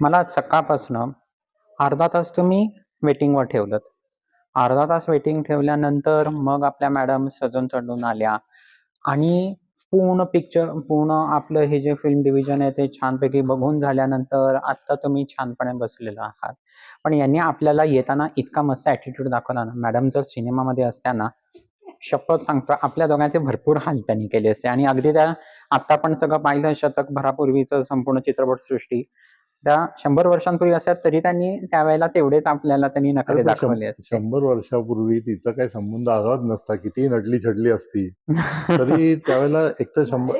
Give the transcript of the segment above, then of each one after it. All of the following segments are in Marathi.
मला सकाळपासनं अर्धा तास तुम्ही वेटिंगवर ठेवलंत. अर्धा तास वेटिंग ठेवल्यानंतर मग आपल्या मॅडम सजून चढून आल्या आणि पूर्ण पिक्चर पूर्ण आपलं हे जे फिल्म डिव्हिजन आहे ते छानपैकी बघून झाल्यानंतर आत्ता तुम्ही छानपणे बसलेला आहात. पण यांनी आपल्याला येताना इतका मस्त ॲटिट्यूड दाखवला ना, मॅडम जर सिनेमामध्ये असत्या ना, शपथ सांगतो आपल्या दोघांचे भरपूर हाल त्यांनी केले असते आणि अगदी त्या आत्ता पण सगळं पाहिलं शतकभरापूर्वीचं संपूर्ण चित्रपटसृष्टी त्या 100 वर्षांपूर्वी असत्या तरी त्यांनी त्यावेळेला तेवढेच आपल्याला त्यांनी नखरे दाखवले. शंभर वर्षापूर्वी तिचा काही संबंध आलाच नसता कितीही नटली छडली असती तरी त्यावेळेला एक तर शंभर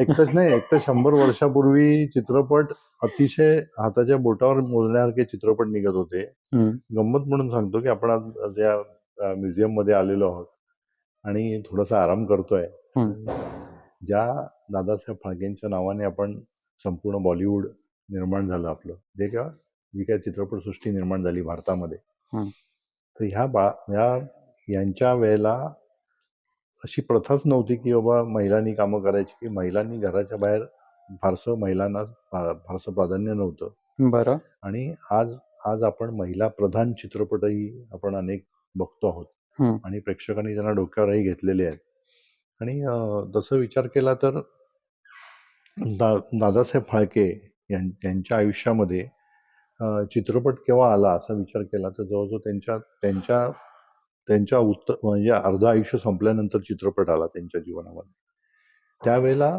एक तर नाही एक तर शंभर वर्षापूर्वी चित्रपट अतिशय हाताच्या बोटावर मोजण्यासारखे चित्रपट निघत होते हम्म. गंमत म्हणून सांगतो की आपण आज या म्युझियममध्ये आलेलो आहोत आणि थोडासा आराम करतोय हम्म. ज्या दादासाहेब फाळकेंच्या नावाने आपण संपूर्ण बॉलिवूड निर्माण झालं आपलं जे का जी काय चित्रपटसृष्टी निर्माण झाली भारतामध्ये. तर ह्या बा ह्या यांच्या वेळेला अशी प्रथाच नव्हती की बाबा महिलांनी कामं करायची की महिलांनी घराच्या बाहेर फारसं महिलांना फारसं प्राधान्य नव्हतं बरं. आणि आज आज आपण महिला प्रधान चित्रपटही आपण अनेक बघतो आहोत. आणि प्रेक्षकांनी त्यांना डोक्यावरही घेतलेले आहेत आणि तसं विचार केला तर दा दादासाहेब फाळके यां त्यांच्या आयुष्यामध्ये चित्रपट केव्हा आला असा विचार केला तर जवळजवळ त्यांच्या त्यांच्या त्यांच्या उत्तर म्हणजे अर्ध आयुष्य संपल्यानंतर चित्रपट आला त्यांच्या जीवनामध्ये. त्यावेळेला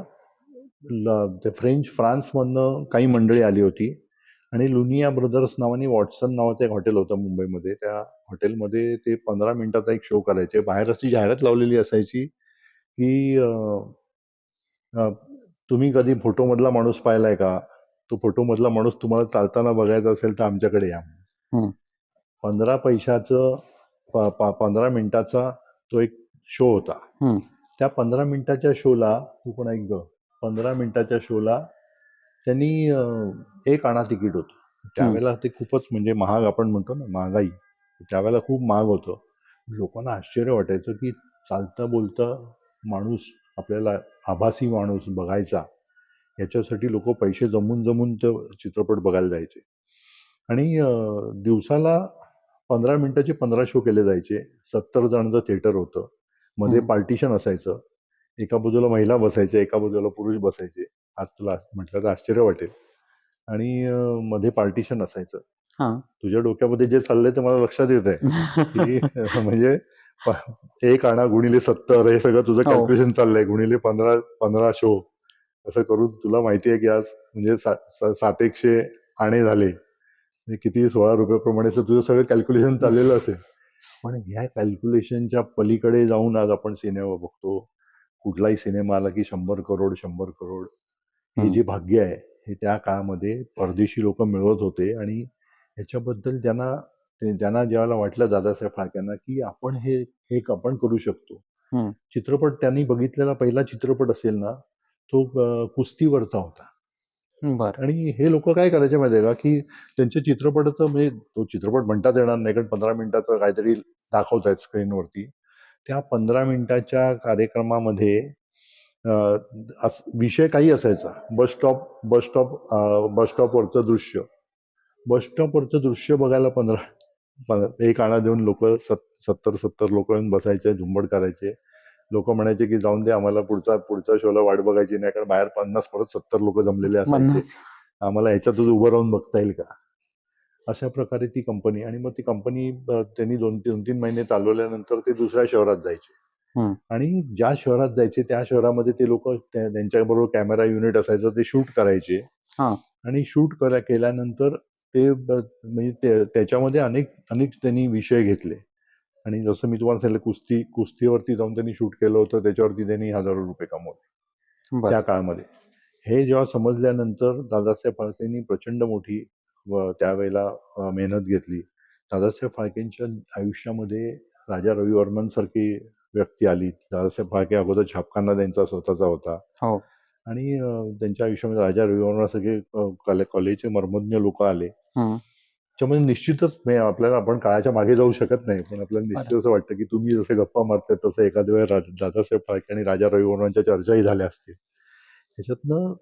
ते फ्रेंच फ्रान्समधनं काही मंडळी आली होती आणि लुनिया ब्रदर्स नावाने वॉटसन नावाचं एक हॉटेल होतं मुंबईमध्ये. त्या हॉटेलमध्ये ते पंधरा मिनिटाचा एक शो करायचे. बाहेर अशी जाहिरात लावलेली असायची की तुम्ही कधी फोटोमधला माणूस पाहिलाय का? तो फोटोमधला माणूस तुम्हाला चालताना बघायचा असेल तर आमच्याकडे या. पंधरा पैशाचं पंधरा मिनिटाचा तो एक शो होता. त्या पंधरा मिनिटाच्या शोला तू पण ऐक ग पंधरा मिनिटाच्या शोला त्यांनी एक आणा तिकीट होतं. त्यावेळेला ते खूपच म्हणजे महाग आपण म्हणतो ना महागाई. त्यावेळेला खूप महाग होतं. लोकांना आश्चर्य वाटायचं की चालता बोलता माणूस आपल्याला आभासी माणूस बघायचा. याच्यासाठी लोक पैसे जमून जमून ते चित्रपट बघायला जायचे. आणि दिवसाला पंधरा मिनिटाचे पंधरा शो केले जायचे. सत्तर जणांचं थिएटर होतं. मध्ये. पार्टिशन असायचं. एका बाजूला महिला बसायच्या एका बाजूला पुरुष बसायचे. आज तुला म्हटलं तर आश्चर्य वाटेल. आणि मध्ये पार्टिशन असायचं. हां. तुझ्या डोक्यामध्ये जे चाललंय ते मला लक्षात येत आहे. की म्हणजे एक आणा गुणिले सत्तर हे सगळं तुझं हो. कॅल्क्युलेशन चाललंय. गुणिले पंधरा पंधरा शो. असं करून तुला माहिती आहे की आज म्हणजे सा- सा- सात एकशे आणे झाले म्हणजे किती सोळा रुपयाप्रमाणे असं तुझं सगळं कॅल्क्युलेशन चाललेलं असेल पण ह्या कॅल्क्युलेशनच्या पलीकडे जाऊन आज आपण सिनेमा बघतो कुठलाही सिनेमा आला की शंभर करोड शंभर करोड हे. जे भाग्य आहे हे त्या काळामध्ये परदेशी लोक मिळवत होते आणि ह्याच्याबद्दल ज्यांना ज्यांना ज्यावेळेला वाटलं दादासाहेब फाळक्यांना की आपण हे एक आपण करू शकतो. चित्रपट त्यांनी बघितलेला पहिला चित्रपट असेल ना तो कुस्तीवरचा होता. बरं. आणि हे लोक काय करायचे माहिती आहे का? की त्यांच्या चित्रपटाचं म्हणजे तो चित्रपट म्हणतात येणार नाही कारण पंधरा मिनिटाचं काहीतरी दाखवत आहेत स्क्रीनवरती. त्या पंधरा मिनिटाच्या कार्यक्रमामध्ये विषय काही असायचा. Bus stop bus stop bus स्टॉपवरचं दृश्य. बस स्टॉपवरचं दृश्य बघायला पंधरा एक आणा देऊन लोक सत्तर सत्तर लोक येऊन बसायचे झुंबड करायचे. लोक म्हणायचे की जाऊन दे आम्हाला पुढचा पुढच्या शोला वाट बघायची नाही कारण बाहेर पन्नास परत सत्तर लोक जमलेले असायचे. आम्हाला ह्याच्यातच उभं राहून बघता येईल का अशा प्रकारे ती कंपनी आणि मग ती कंपनी त्यांनी दोन दोन तीन महिने चालवल्यानंतर ते दुसऱ्या शहरात जायचे. आणि ज्या शहरात जायचे त्या शहरामध्ये ते लोक त्यांच्याबरोबर कॅमेरा युनिट असायचं ते शूट करायचे. आणि शूट केल्यानंतर ते म्हणजे त्याच्यामध्ये अनेक अनेक त्यांनी विषय घेतले आणि जसं मी तुम्हाला सांगितलं कुस्ती कुस्तीवरती जाऊन त्यांनी शूट केलं होतं त्याच्यावरती त्यांनी हजारो रुपये कमवले. त्या काळामध्ये हे जेव्हा समजल्यानंतर दादासाहेब फाळकेंनी प्रचंड मोठी व त्यावेळेला मेहनत घेतली दादासाहेब फाळकेंच्या आयुष्यामध्ये राजा रविवर्मन सारखी व्यक्ती आली दादासाहेब फाळके अगोदर छापखाना त्यांचा स्वतःचा होता हो. आणि त्यांच्या आयुष्यामध्ये राजा रविवर्मन सगळे अ, कले कलेचे मर्मज्ञ लोक आले. त्याच्यामध्ये निश्चितच म्हणजे आपल्याला आपण काळाच्या मागे जाऊ शकत नाही पण आपल्याला निश्चित असं वाटतं की तुम्ही जसे गप्पा मारताय तसं एखाद्या वेळेस रा- दादासाहेब फाळके आणि राजा रविवर्मनच्या चर्चाही झाल्या असतील त्याच्यातनं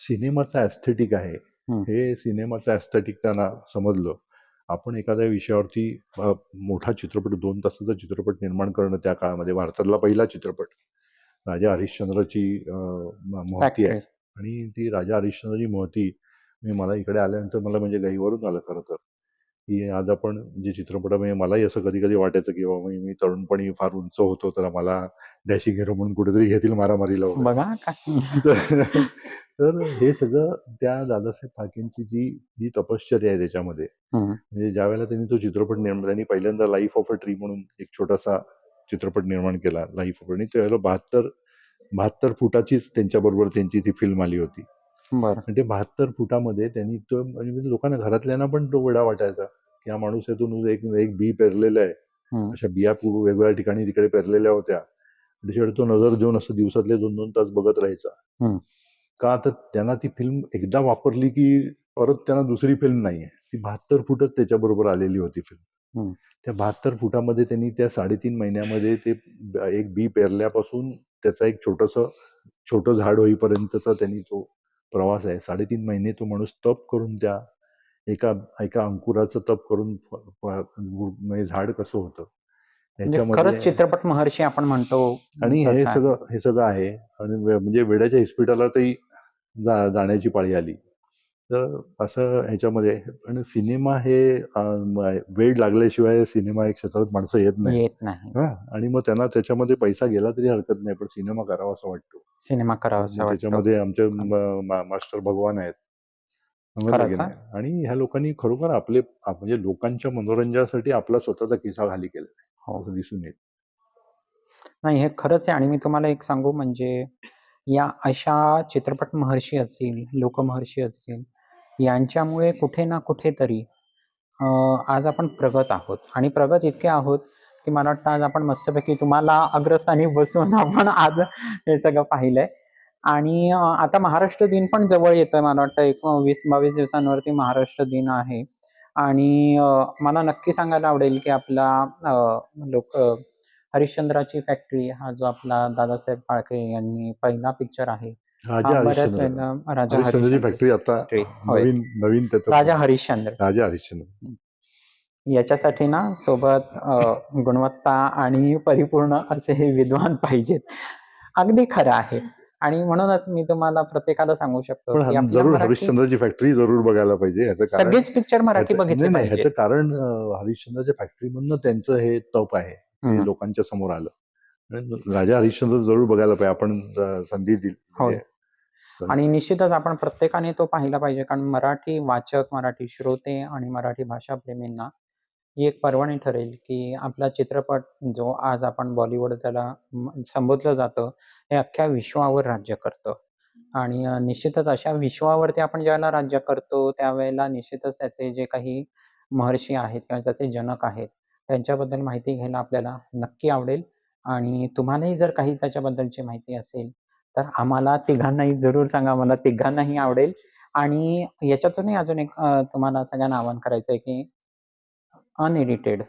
सिनेमाचा ॲस्थेटिक आहे हं. सिनेमाचं ॲस्थेटिक त्यांना समजलं. आपण एखाद्या विषयावरती मोठा चित्रपट 2 तासाचा चित्रपट निर्माण करणं त्या काळामध्ये भारतातला पहिला चित्रपट. राजा हरिश्चंद्रची महती आहे. आणि ती राजा हरिश्चंद्रची महती मी मला इकडे आल्यानंतर मला म्हणजे गहिवरून आलं खरं तर, की आज आपण जे चित्रपटामध्ये मलाही असं कधी-कधी वाटायचं, की बाबा मी मी तरुणपणी फार उंच होतो, तर मला डॅशिंग हिरो म्हणून कुठेतरी घेतील मारामारीला वगैरे. बघा का तर तर हे सगळं त्या दादासाहेब फाळकेंची जी जी तपश्चर्या आहे त्याच्यामध्ये. म्हणजे ज्यावेळेला त्यांनी तो चित्रपट निर्माण त्यांनी पहिल्यांदा लाईफ ऑफ अ ट्री म्हणून एक छोटासा चित्रपट निर्माण केला. लाईफ ऑफ आणि त्यावेळेला 72 72 फुटाचीच त्यांच्याबरोबर त्यांची ती फिल्म आली होती. बरं. आणि ते 72 फुटामध्ये त्यांनी तो म्हणजे लोकांना घरातल्यांना पण तो वेडा वाटायचा, की हा माणूस आहे तो नुसतं एक एक बी पेरलेलं आहे. हं. अशा बिया पू वेगवेगळ्या ठिकाणी तिकडे पेरलेल्या होत्या. त्याच्याकडे तो नजर देऊन असं दिवसातले 2-2 तास बघत राहायचा. हं. का तर त्यांना ती फिल्म एकदा वापरली, की परत त्यांना दुसरी फिल्म नाहीये. ती 72 फुटच त्याच्याबरोबर आलेली होती फिल्म. हं. त्या 72 फुटामध्ये त्यांनी त्या 3.5 महिन्यामध्ये ते एक बी पेरल्यापासून त्याचा एक छोटंसं छोटं झाड होईपर्यंतचा त्यांनी तो प्रवास आहे. 3.5 महिने तो माणूस तप करून त्या एका एका अंकुराचं तप करून म्हणजे झाड कसं होतं. म्हणजे ह्याच्यामध्ये खरंच चित्रपट महर्षी आपण म्हणतो आणि हे. सगळं हे सगळं आहे आणि म्हणजे वेड्याच्या इस्पितळातही जा जाण्याची पाळी आली. तर असं ह्याच्यामध्ये पण सिनेमा हे वेड लागल्याशिवाय सिनेमा या क्षेत्रात माणसं येत नाहीत. येत नाही. हां आणि मग त्यांना त्याच्यामध्ये पैसा गेला तरी हरकत नाही, पण सिनेमा करावासा वाटतो. सिनेमा वाटतो. त्याच्यामध्ये आमचे मास्टर भगवान आहेत. नाही? आणि ह्या लोकांनी खरोखर आपले म्हणजे लोकांच्या मनोरंजनासाठी आपला स्वतःचा खिसा खाली आहे. हो. असं दिसून येतं. नाही हे खरंच आहे आणि मी तुम्हाला एक सांगू म्हणजे या अशा चित्रपट महर्षी असतील, लोकमहर्षी असतील, यांच्यामुळे कुठे ना कुठेतरी आज आपण प्रगत आहोत. आणि प्रगत इतके आहोत, की मला वाटतं आज आपण मस्तपैकी तुम्हाला अग्रस्थानी बसून आपण आज हे सगळं पाहिलंय. आणि आता महाराष्ट्र दिन पण जवळ येतं मला वाटतं. एक 20-22 दिवसांवरती महाराष्ट्र दिन आहे. आणि मला नक्की सांगायला आवडेल, की आपला लोक हरिश्चंद्राची फॅक्टरी हा जो आपला दादासाहेब फाळके यांनी पहिला पिक्चर आहे. राजा बऱ्याच हरिश्चंद्र. वेळेला राजा हरिश्चंद्रची हरिश्चंद्र फॅक्टरी आता फॅक्टरी होय. नवीन नवीन त्याचं राजा हरिश्चंद्र. राजा हरिश्चंद्र. याच्यासाठी ना सोबत अ, गुणवत्ता आणि परिपूर्ण असे हे विद्वान पाहिजेत. अगदी खरं आहे आणि म्हणूनच मी तुम्हाला प्रत्येकाला सांगू शकतो, पण की हं आपल्या जरूर मराठी हरिश्चंद्रची फॅक्टरी जरूर बघायला पाहिजे. ह्याचं कारण सगळेच पिक्चर मराठी ह्याचं बघितले नाही. ह्याचं कारण अ, हरिश्चंद्रच्या फॅक्टरीमधनं त्यांचं हे तप आहे. लोकांच्या समोर आलं. राजा हरिश्चंद्र जरूर बघायला पाहिजे. आपण संधी दिली संधी आणि निश्चितच आपण प्रत्येकाने तो पाहिला पाहिजे. कारण मराठी वाचक, मराठी श्रोते आणि मराठी भाषाप्रेमींना ही एक पर्वणी ठरेल, की आपला चित्रपट जो आज आपण बॉलिवूड त्याला संबोधलं जातं, हे अख्ख्या विश्वावर राज्य करतं. आणि निश्चितच अशा विश्वावरती आपण ज्यावेळेला राज्य करतो, त्यावेळेला निश्चितच त्याचे जे काही महर्षी आहेत किंवा त्याचे जनक आहेत, त्यांच्याबद्दल माहिती घ्यायला आपल्याला नक्की आवडेल आणि तुम्हालाही जर काही त्याच्याबद्दलची माहिती असेल, तर आम्हाला तिघांनाही जरूर सांगा. मला तिघांनाही आवडेल आणि याच्यातूनही अजून एक अ, तुम्हाला सगळ्यांना आवाहन करायचं आहे की अनएडिटेड,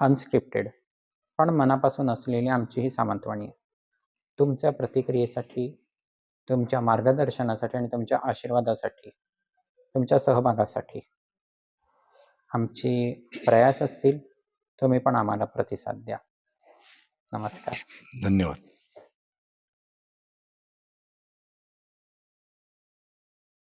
अनस्क्रिप्टेड पण मनापासून असलेली आमची ही सामंतवाणी आहे. तुमच्या प्रतिक्रियेसाठी, तुमच्या मार्गदर्शनासाठी आणि तुमच्या आशीर्वादासाठी, तुमच्या सहभागासाठी आमचे प्रयास असतील, तुम्ही पण आम्हाला प्रतिसाद द्या. नमस्कार. धन्यवाद.